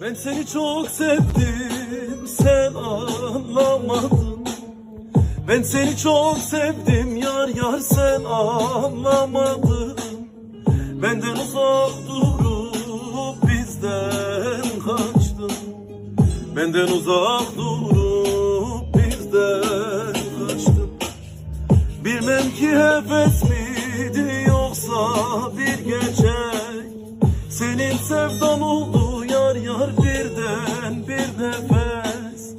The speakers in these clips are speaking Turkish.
Ben seni çok sevdim sen anlamadın. Ben seni çok sevdim yar yar sen anlamadın. Benden uzak durup bizden kaçtın. Benden uzak durup bizden kaçtın. Bilmem ki heves miydi yoksa bir gerçek. Senin sevdan oldu yar yar birden bir nefes.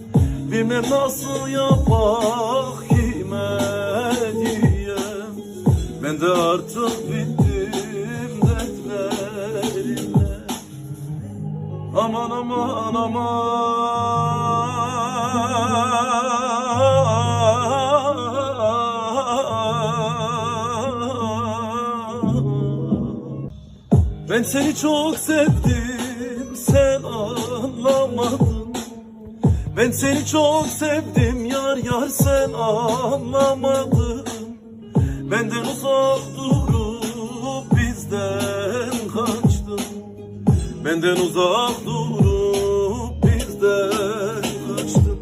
Bilmem nasıl yapak kime diyem Ben de artık bittim dertlerimle Aman aman aman. Ben seni çok sevdim sen anlamadın. Ben seni çok sevdim yar yar sen anlamadın. Benden uzak durup bizden kaçtın. Benden uzak durup bizden kaçtın.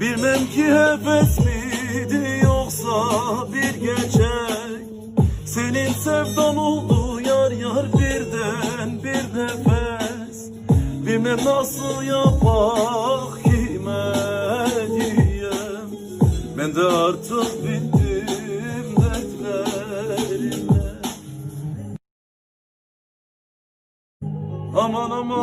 Bilmem ki heves miydi yoksa bir gerçek. Senin sevdan oldu nasıl yapak kime diyem Ben de artık bittim dertlerimle Aman aman